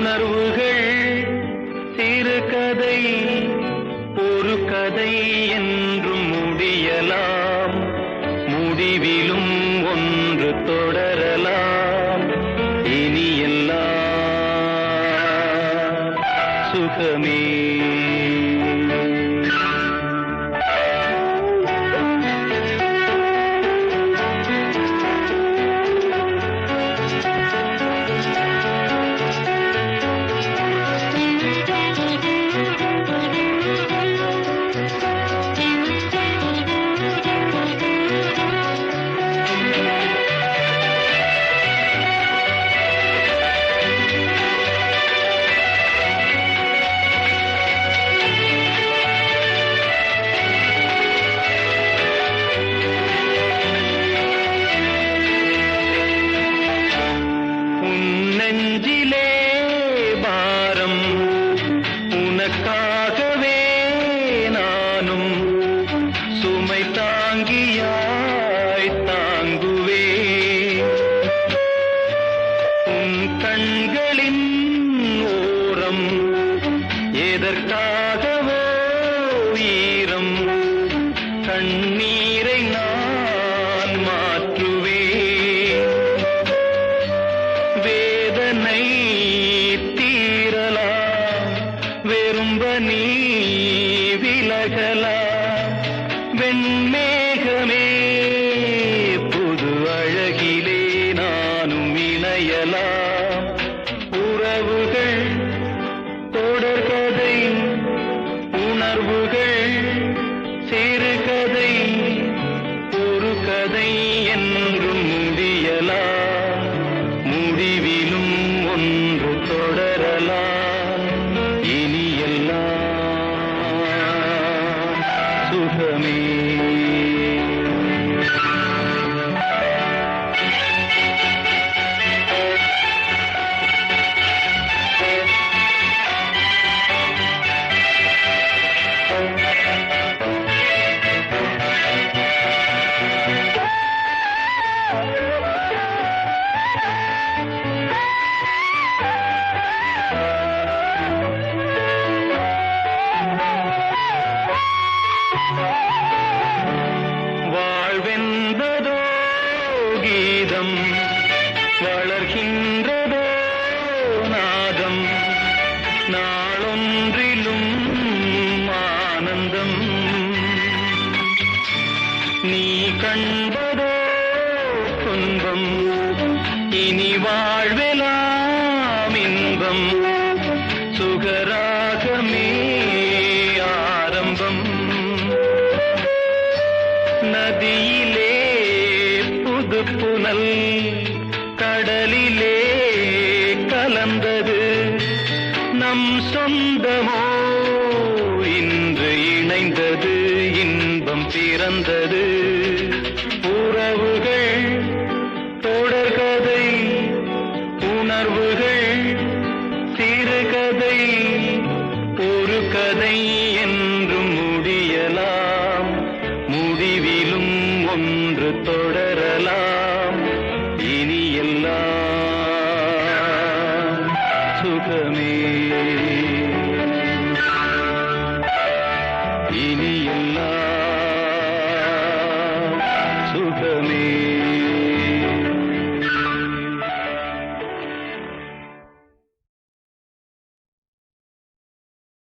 உணர்வுகள் சிறு கதை ஒரு கதை என்றும் முடியலாம். முடிவிலும் ஒன்று தொடரலாம். இனி எல்லாம் சுகமே. கண்களின் ஓரம் எதற்காகவோ ஈரம் கண்ணீரை நான் மாற்றுவேன். வேதனை தீரலாம் வெறும்ப நீ விலகலா வெண்மேகமே என்றும் முடியலாம் முடிவிலும் ஒன்று தொடரலாம் இனியெல்லாம் சுகமே. നാളൊന്നിലും ആനന്ദം. നീ കണ്ടതോ തുൻപം? ഇനി വാഴ്വലാമിൻപം സുഖരാഗമേ ആരംഭം. നദിയിലെ പുതുപ്പുനൽ பிறந்தது இன்பம் பிறந்தது. உறவுகள் தொடர்கதை உணர்வுகள் சிறுகதை ஒரு கதை என்றும் முடியலாம். முடிவிலும் ஒன்று தொடரலாம். இனி எல்லாம் சுகமே. இனி எல்லாம் சுகமே